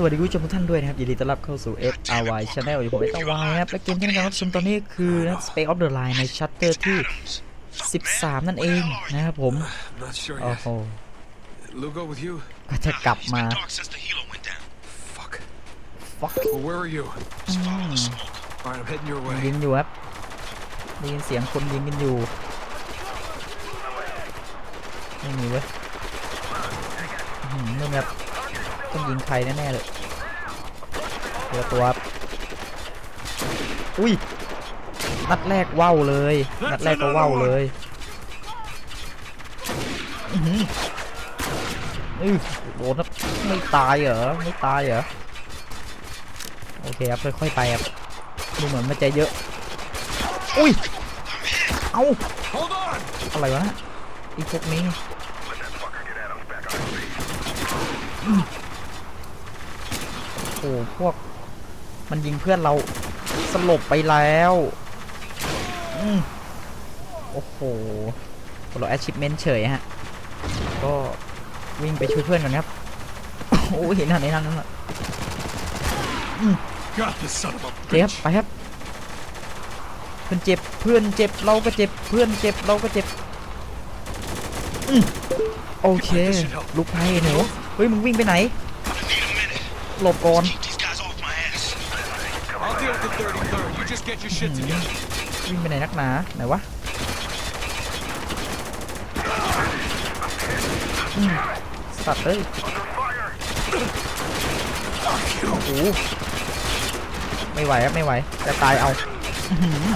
สวัสดีคุณผู้ชมทุกท่านด้วยนะครับยินดีต้อนรับเข้าสู่ F R Y Channel อยู่ผมเอตวายนะครับและเกมที่กำลังรับชมตอนนี้คือนะ Space of the Line ในชัตเตอร์ที่ 13 นั่นเองนะครับผม Not sure โอ้ yet. โห Lugo with you? ก็จะกลับมา Doc says the helo went down. Fuck. fuck Well, where are you? Just follow the smoke. All right, I'm heading your way. ยิงอยู่ครับได้ยินเสียงคนยิงกันอยู่ไม่มีเว้ยอื้อหืมนู่นครับ ต้องยิงใครแน่ๆเลยเดี๋ยวตัว อุ้ย นัดแรกว่าวเลย นัดแรกก็ว่าวเลยอือหืออือโดนครับไม่ตายเหรอ ไม่ตายเหรอ โอเคครับ ค่อยๆไปครับ ดูเหมือนมันจะเยอะ อุ้ย เอาอะไรวะนะอีกพวกนี้ โอ้พวก มันยิงเพื่อนเราสลบไปแล้วอืมโอ้โหเรา achievement เฉยฮะ ก็วิ่งไปช่วยเพื่อนก่อนครับ โอ้เห็นนั่นเห็นนั่นนั่นน่ะ Got this son of a โอเคครับไปครับ เพื่อนเจ็บ เพื่อนเจ็บ เราก็เจ็บ เพื่อนเจ็บ เราก็เจ็บอืมโอเค ลุกไปหนู เฮ้ย มึงวิ่งไปไหน หลบก่อน Keep these guys off my ass. I'll deal with the 33rd. You just get your shit together. วิ่งไปไหนนักหนา ไหนวะอืมสัตว์เอ้ยโอ้โหไม่ไหวครับ ไม่ไหว จะตายเอาอื้อหือ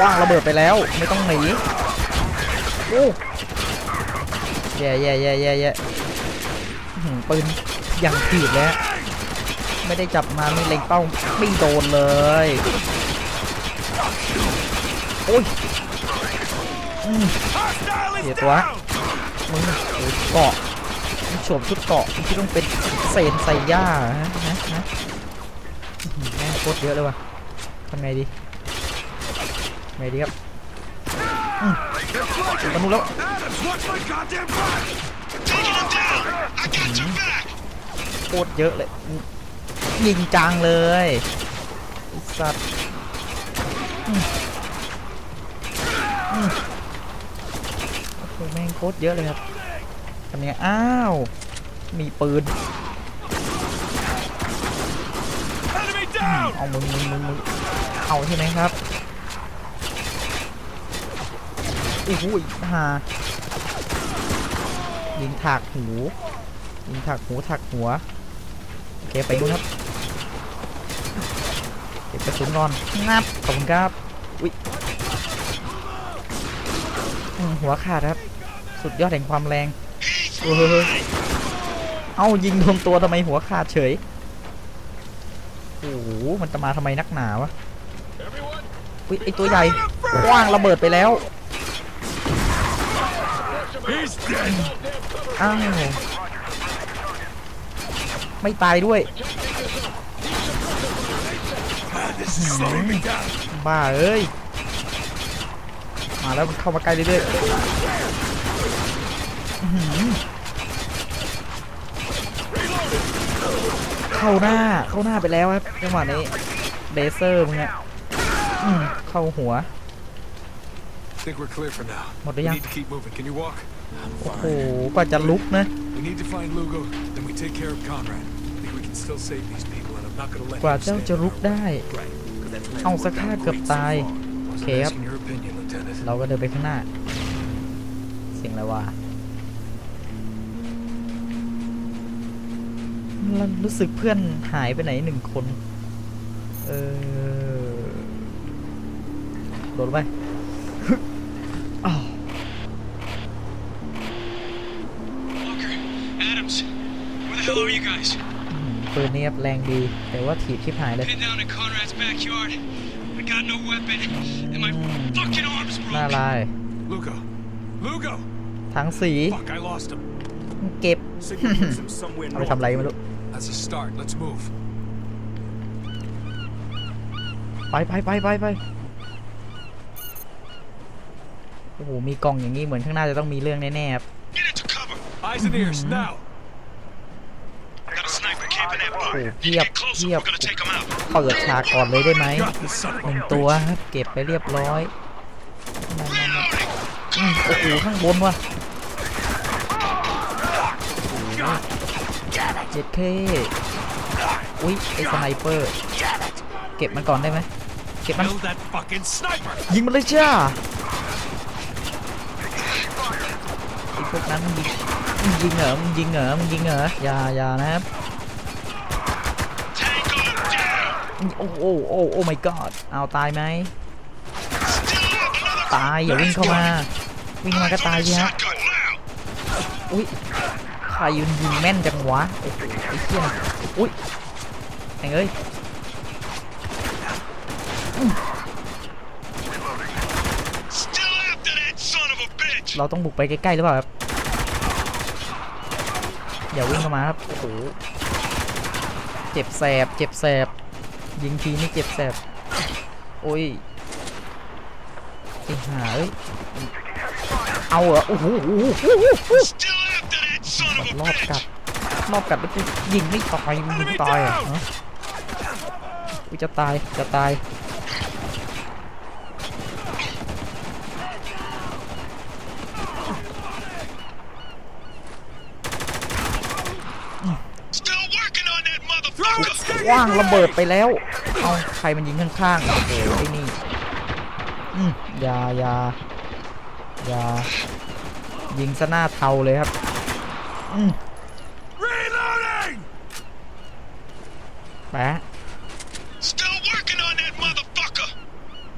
ว่างระเบิดไปแล้ว ไม่ต้องหนีโอ้แย่แย่แย่แย่แย่ปืนอย่างถีบเลยฮะไม่ได้จับมาไม่เล็งเป้าไม่โดนเลย โอ้ยอืม Hostile is Iya, tua. down! มึงเกาะมึงสวมชุดเกาะที่ต้องเป็นเศษใส่ย่าฮะฮะฮะแม่งโคตรเยอะเลยว่ะทำไงดีไงดีครับ มตะนุแล้ว Adams, watch my goddamn back! Taking him down. I got your back. โคตรเยอะเลย ยิงจังเลยไอ้สัตว์อืมอืมโอ้โหแม่งโคตรเยอะเลยครับทำยังไงอ้าว มีปืน Enemy down! เอามึงมึงมึงมึงเอาใช่ไหมครับ โอ้โหฮายิงถักหู ยิงถักหูถักหัว โอเค ไปดูครับ เก็บกระสุนก่อนงับขอบคุณครับ อุ้ยอืมหัวขาดครับ สุดยอดแห่งความแรง เออเอ้ายิงโดนตัวทำไมหัวขาดเฉย โอ้โห มันจะมาทำไมนักหนาวะอุ้ยไอตัวใหญ่กว้างระเบิดไปแล้ว He's dead! อ้าวไม่ตายด้วย Ah, this is slowing me down. บ้าเอ้ย มาแล้วมันเข้ามาใกล้เรื่อยๆอื้อหือเข้าหน้า เข้าหน้าไปแล้วครับจังหวะนี้เลเซอร์มึงอะอืมเข้าหัว Think we're clear for now. What We do you- need to keep moving. Can you walk? โอ้โหกว่าจะลุกนะ We need to find Lugo, then we take care of Conrad. I think we can still save these people, and I'm not gonna let กว่า him เจ้า stand จะ in ลุก our way. ได้ Right. 'cause that's เอา plans สัก worked ท่า out เกือบ great so ตาย far. โอเค Wasn't ครับ asking your opinion, Lieutenant. เราก็เดินไปข้างหน้า เสียงอะไรวะเรารู้สึกเพื่อนหายไปไหนหนึ่งคน เออโดนไปอ้าว Adams, where the hell are you guys? อืมปืนนี้ครับแรงดี แต่ว่าถีบชิบหายเลย Pinned down in Conrad's backyard. I got no weapon, and my fucking arm's หน้า broken. ลาย Lugo! Lugo! ทั้งสี Fuck, I lost him. เก็บ Signal moves him somewhere เอาไปทำอะไรไม่รู้ That's a start. Let's move. ไปไปไปไปไปโอ้โหมีกล่องอย่างนี้เหมือนข้างหน้าจะต้องมีเรื่องแน่ๆครับ Get into cover. Eyes and ears, now. Got a sniper camping that bar. Oh, Need to yep, get closer. yep. We're gonna take him out. เปิดฉากก่อนเลยได้ไหม Got the son หนึ่ง of a ตัว bitch. ครับเก็บไปเรียบร้อยนั่นๆ Reloading. ๆอืมโอ้โหข้างบนว่ะเจ็ดเคอุ๊ยไอสไนเปอร์ เก็บมันก่อนได้ไหมเก็บมัน Kill that fucking sniper. ยิงมันเลยจ้าไอพวกนั้นมันยิงมึงยิงเหรอมึงยิงเหรอมึงยิงเหรออย่าอย่านะครับ โอ้โอ้โอ้โอ้ my god เอาตายไหม Still up. Another ตายอย่าวิ่งเข้ามา วิ่งมาก็ตายสิฮะ shotgun now. อุ้ยใครยืนยิงแม่นจังวะโอ้โหไอ้เหี้ยนะอุ้ยแม่งเอ้ย Still after that son of a bitch. เราต้องบุกไปใกล้ๆหรือเปล่าครับอย่าวิ่งเข้ามาครับโอ้โหเจ็บแสบเจ็บแสบ ยิงทีนี่เจ็บแสบ โอ้ยไอ้ห่าเอ้ย เอาเหรอโอ้โหรอบกัดรอบกัดแล้วจะยิงไม่ตายมึงยิงตายอะฮะกูจะตาย จะตาย motherfucker. ว่างระเบิดไปแล้ว เอาใครมันยิงข้างๆโอ้โหไอ้นี่อืมอยาอยาอยายิงซะหน้าเทาเลยครับ อืม Reloading. แปะ Still working on that motherfucker.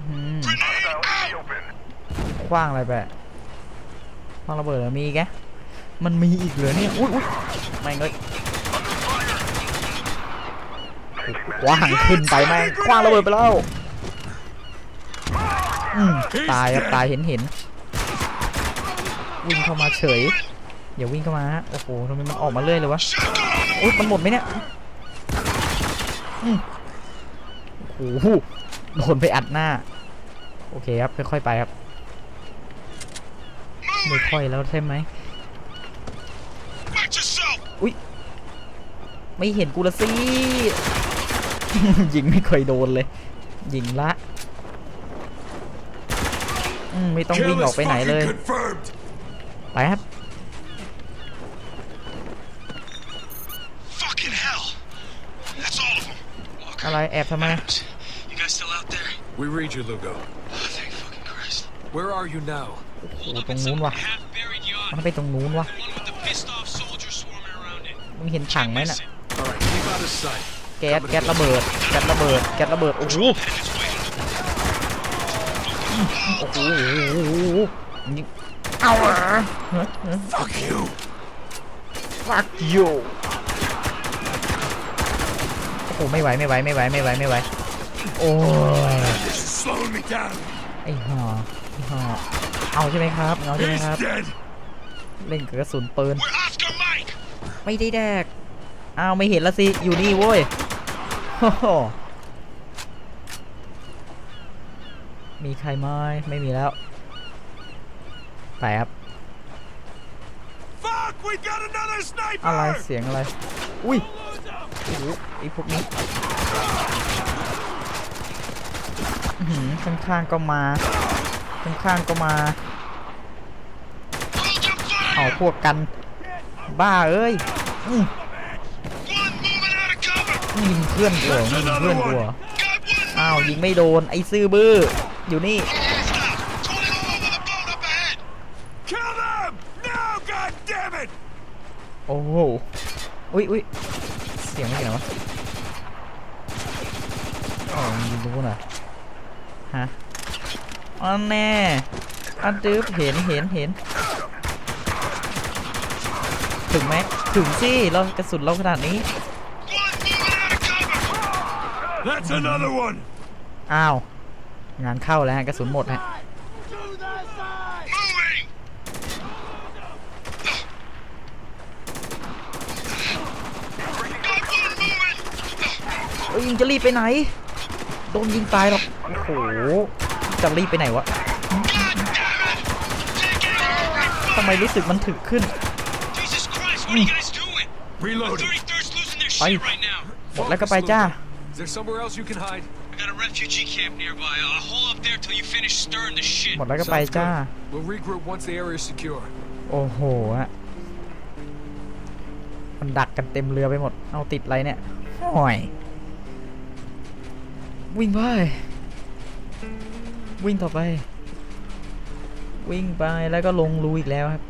อืม Grenade out. คว้างอะไรแปะคว้างระเบิดเหรอมีอีกแกมันมีอีกเหรอเนี่ย อุ้ยอุ้ยแม่งเลยค ว้างขึ้นไปแม่งคว้างระเบิดไปแล้วอืมตายครับตายเห็นเห็นวิ่งเข้ามาเฉยอย่าวิ่งเข้ามาฮะโอ้โหทำไมมันออกมาเรื่อยเลยวะ Shotgun on the อุ้ยมันหมดไหมเนี่ยอืมโอ้โหโดนไปอัดหน้า โอเคครับค่อยๆไปครับไม่ค่อยแล้วใช่ไหม Watch yourself. ไม่เห็นกูละสิ ยิงไม่เคยโดนเลย ยิงละอืมไม่ต้องวิ่ง Kill อ is อกไปไหนเลย fucking confirmed. ไปครับ Fucking hell. That's all of them. Walker. อะไรแอบทำไม Adams, You guys still out there? We read you, Lugo. Oh, thank fucking Christ. Where are you now? โอ้โห Hold up ตรง in นู้น some วะ half-buried yard. มันไปตรงนู้นวะ The one with the pissed off soldiers swarming around it. มึงเห็นถังไหมน่ะ แก๊สแก๊สระเบิดแก๊สระเบิดแก๊สระเบิดโอ้โหโอ้โหเอาเหรอ Fuck you. fuck you โอ้โหไม่ไหวไม่ไหวไม่ไหวไม่ไหวไม่ไหวโอ้ยไอ้ห่าไอ้ห่าเอาใช่ไหมครับเอาใช่ไหมครับเล่นกระสุนปืนไม่ได้แดกอ้าวไม่เห็นละสิอยู่นี่โว้ย มีใครไหมไม่มีแล้ว ไปครับ Fuck, we got another อะไร sniper. เสียงอะไร อุ้ยโอ้โหไอพวกนี้อื้อหือข้างๆก็มา ข้างๆก็มา Hold your เอา fire. พวกกัน บ้าเอ้ย ยิงเพื่อนกูเหรอมึงยิงเพื่อนกูเหรอ Got one อ้าวยิงไม่โดนไอ้ซื่อบื้ออยู่นี่ Stop. Twenty all over the boat up ahead. Kill them now, God damn it. โอ้โหอุ้ยอุ้ยเสียงไม่เสียงวะอ๋อมึงยิงตรงนู้นเหรอฮะอันแน่อันดื้อเห็นเห็นเห็นถึงไหมถึงสิเรากระสุนเราขนาดนี้ That's another one. อ้าว งานเข้าแล้วฮะกระสุนหมดฮะ Moving. เอ้ยยิงจะรีบไปไหน โดนยิงตายหรอก โอ้โห จะรีบไปไหนวะ God damn it. Take it. ทำไมรู้สึกมันถึกขึ้น Jesus what are you guys doing? Reloading. 33rd's losing their Bye. shit right now. หมดแล้วก็ไปจ้า Is there somewhere else you can hide? I got a refugee camp nearby. I'll hold up there till you finish stirring the shit. หมดแล้วก็ไป Sounds จ้า good. We'll regroup once the area is secure. โอ้โหฮะมันดักกันเต็มเรือไปหมด เอาติดอะไรเนี่ยห่อย วิ่งไป วิ่งต่อไป วิ่งไปแล้วก็ลงรูอีกแล้วครับ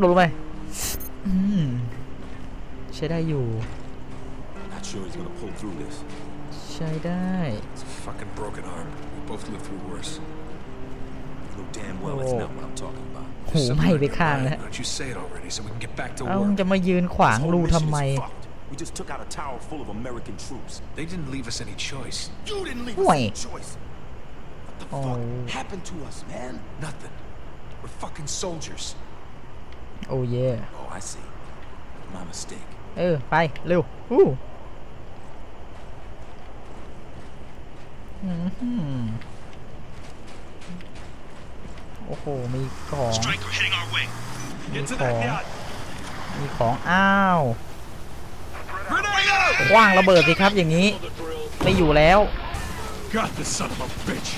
ลงลงไปอืมใช้ได้อยู่ Not sure he's gonna pull through this. ใช้ได้ It's a fucking broken arm. We both lived through worse. You know damn well that's not what I'm talking about. หู Something ไหม้ on ไป your ข้าง mind. แล้ว Why don't you say it already so we can get back to เอามึง work? จะมายืนขวาง This รู whole ทำ mission ไม is fucked. We just took out a tower full of American troops. They didn't leave us any choice. You didn't leave Wait. us a choice. What the Oh. fuck happened to us, man? Nothing. We're fucking soldiers. โอ้เย่ Oh, I see. My mistake. เออ ไป เร็วอู้ โอ้โห มีของ Striker heading our way. มีของ มีของ อ้าว Grenade out! คว้างระเบิดสิครับอย่างนี้ ไม่อยู่แล้ว Got the son of a bitch.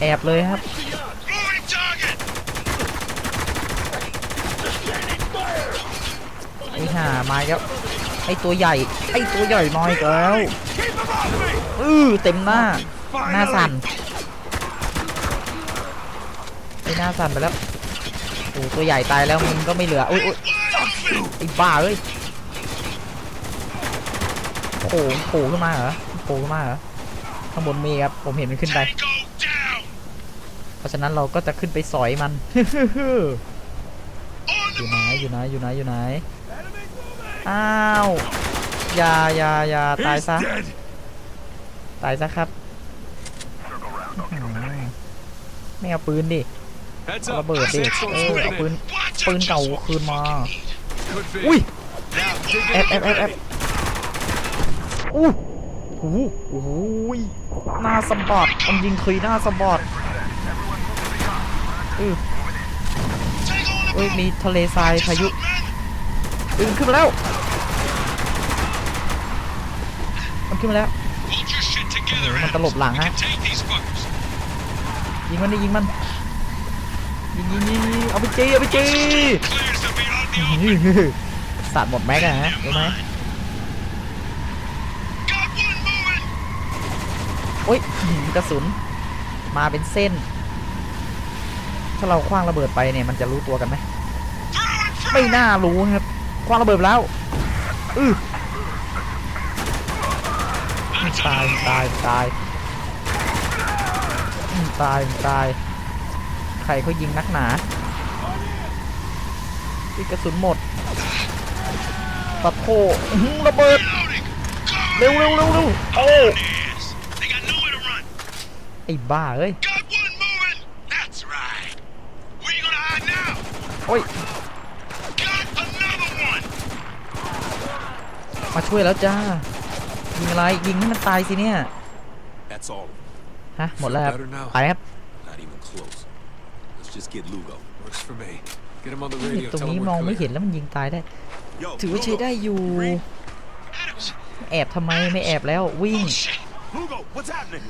แอบเลยครับ Moving target. ไอ้ห่ามาแล้ว ไอ้ตัวใหญ่ ไอ้ตัวใหญ่น้อยอีกแล้ว Keep him off me! อือเต็มหน้า หน้าสั่นไอ้หน้าสั่นไปแล้วโอ้ตัวใหญ่ตายแล้วมึงก็ไม่เหลืออุ้ยอุ้ยไอ้บ้าเอ้ยโผล่โผล่ขึ้นมาเหรอโผล่ขึ้นมาเหรอข้างบนมีครับผมเห็นมันขึ้นไป Tango down. เพราะฉะนั้นเราก็จะขึ้นไปสอยมัน On อ the ยู่ไหน move. อยู่ไหนอยู่ไหนอยู่ไหนอ้าวอย่าอย่าอย่าตาย He's ซะ dead. ตายซะครับอื้อหือ ไม่เอาปืนดิ Heads เอา up. ระเบิดดิ Sandstorm's เออ moving เอาปืน in. Watch ปืน out, เก่า just what คืนมา we fucking need. Could be. อุ้ย Now, dig แอบ in แอบ and แอบแอบ ready. อู้หูโอ้โหยหน้าสะบัดมันยิงคุยหน้าสะบัดอือ Tango on the เอ้ย move. มีทะเลทราย Just พายุ up, man. ปืนขึ้นมาแล้ว มันขึ้นมาแล้ว Hold your shit together, Ủa, mà tao Adams. lột lẳng ยิงมันดิยิงมันยิงยิงยิงเอาไปจีเอาไปจีสาดหมดแม็กอะฮะรู้ไหมโอ้ยกระสุนมาเป็นเส้น ถ้าเราคว้างระเบิดไปเนี่ยมันจะรู้ตัวกันไหมไม่น่ารู้ครับคว้างระเบิดแล้วอือตายตายตาย ตายตาย ใครเขายิงนักหนาที่กระสุนหมดปะโคระเบิด เร็วเร็วเร็วเร็วโอ้ไอ้บ้าเอ้ย โอ้ย มาช่วยแล้วจ้า ยิงอะไร ยิงให้มันตายสิเนี่ย ฮะหมดแล้วครับ Better now. ไปครับ Not even close. Let's just get Lugo. Works for me. Get him on the นี่ radio. ตรง Tell นี้ him มอง we're ไม่เห็ clear. นแล้วมันยิงตายได้ Yo, ถือว่าใช้ Lugo. ได้อยู่ Adams. แอบทำไมไม่แอบแล้ววิ่ง Oh shit. Lugo, what's happening?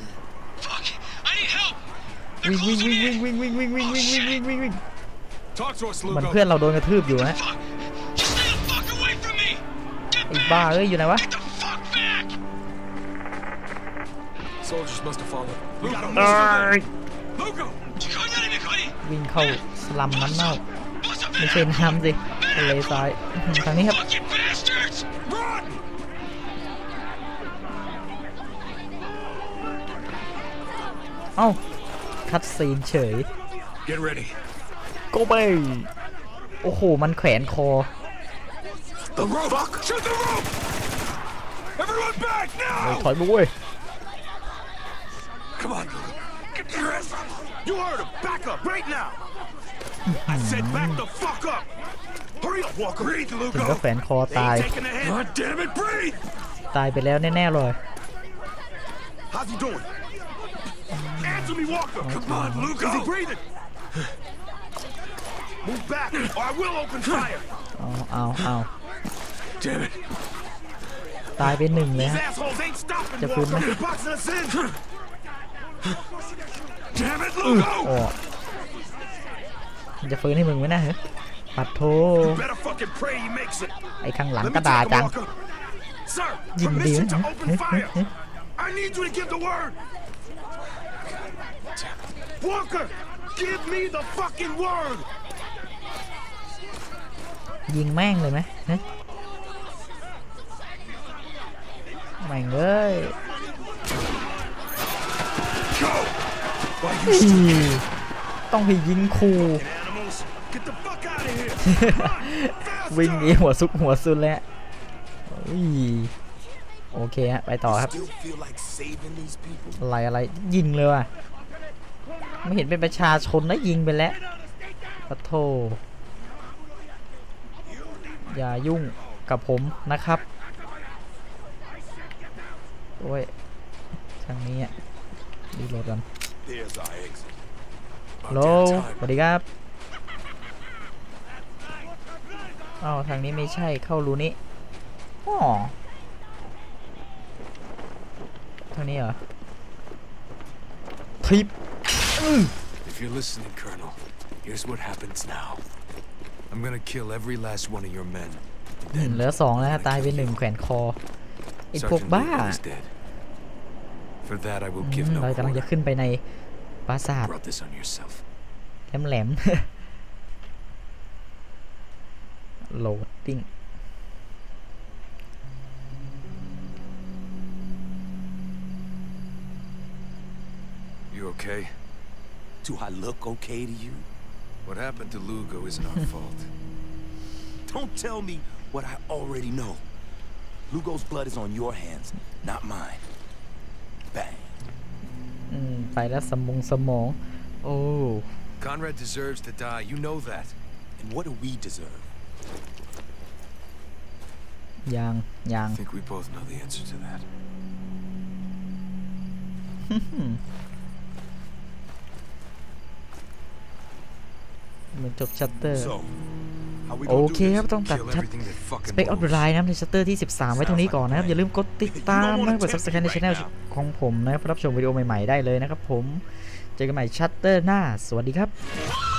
Fuck. I need help. วิ่ They're งวิ่ง closing วิ่ง in. วิ่งวิ่งวิ่งวิ่งวิ่งวิ่งวิ่งวิ่งวิ่งวิ่ง Talk to us, เหมือน Lugo. เพื่อนเราโดนกระทืบอยู่ฮะ Fuck. Just stay the fuck away from me. Get ไอ้ back. บ้าเอ้ยอยู่ไหนวะ Soldiers must have followed. Lugo. เอ้ย Lugo. Coordinate, Cody. วิ่งเข้าสลัมน้ำเน่า Bust up ไม่ that ใช่น้ำสิทะเลทรายอื้อหือทางนี้ครับ fucking bastards. Run! เอ้า คัดซีนเฉย Get ready. โกไป โอ้โห มันแขวนคอ The rope! Shoot the rope! Everyone back เฮ้ย now! ถอยมาเว้ย You heard him. Back up right now. I said back the fuck up. Hurry up, Walker. Breathe, ถึงก็ Lugo! แขวนคอ They ตาย ain't taking a hit. God damn it, breathe! ตายไปแล้วแน่ๆเลย How's he doing? Answer me, Walker. Come on, Is he Lugo! breathing? Move back, or I will open fire. เอาเอาเอา Damn it. ตายไปหนึ่งเลย These ฮะ assholes ain't stopping Just more food, man. from boxing us in. Damn it, โอ้ Lugo! มันจะฟื้นให้มึงไหมนะเฮ้ยปัดโท Better fucking pray he makes it. ไอ้ข้างหลัง Let ก็ me ด่า take him, จัง Walker. Sir, Didn't permission do to it, huh? open Huh, fire. huh, I need you to give the word. Walker, give me the fucking word. ยิงแม่งเลยไหมเฮ้ยแม่งเอ้ย ต้องไปยิงคู animals? Get the fuck out of here. Faster. วิ่งหนีหัวซุกหัวซุนแล้วอุ้ยโอเคฮะไปต่อครับ Still feel like saving these people? อะไรอะไรยิงเลยว่ะไม่เห็นเป็นประชาชนนะยิงไปแล้วปะโทอย่ายุ่งกับผมนะครับโอ้ยทางนี้อะรีโหลดกัน There's our exit. ฮัลโหลสวัสดีครับอ้าวทางนี้ไม่ใช่เข้ารูนี้อ๋อทางนี้เหรอทิป If you're listening, Colonel, here's what happens now. I'm gonna kill every last one of your men. อืมเหลือสองแล้วตายไปหนึ่งแขวนคอไอ้พวก Sergeant บ้า Lugo is dead. For that, I will อื give ม no เรากำลังจะ quarter. ขึ้นไปในปราสาท Brought this on yourself. แหลมๆ โหลดดิ้ง You okay? Do I look okay to you? What happened to Lugo isn't our fault. Don't tell me what I already know. Lugo's blood is on your hands, not mine. Bang. อืม ไปแล้วสมองสมอง โอ้ Conrad deserves to die. You know that. And what do we deserve? ยังยัง I think we both know the answer to that. เหมือนจบชัตเตอร์ So, how we โอ gonna เค do ครับ this? ต้องตัด Kill ชัด everything that fucking Spec of the moves. Line นะครับในชัตเตอร์ที่ 13 ไว้เท่านี้ก่อนนะครับ อย่าลืมกดติดตามนะกด subscribe ในช่องของผมนะครับเพื่อรับชมวิดีโอใหม่ ๆ ได้เลยนะครับผม เจอกันใหม่ชัตเตอร์หน้า สวัสดีครับ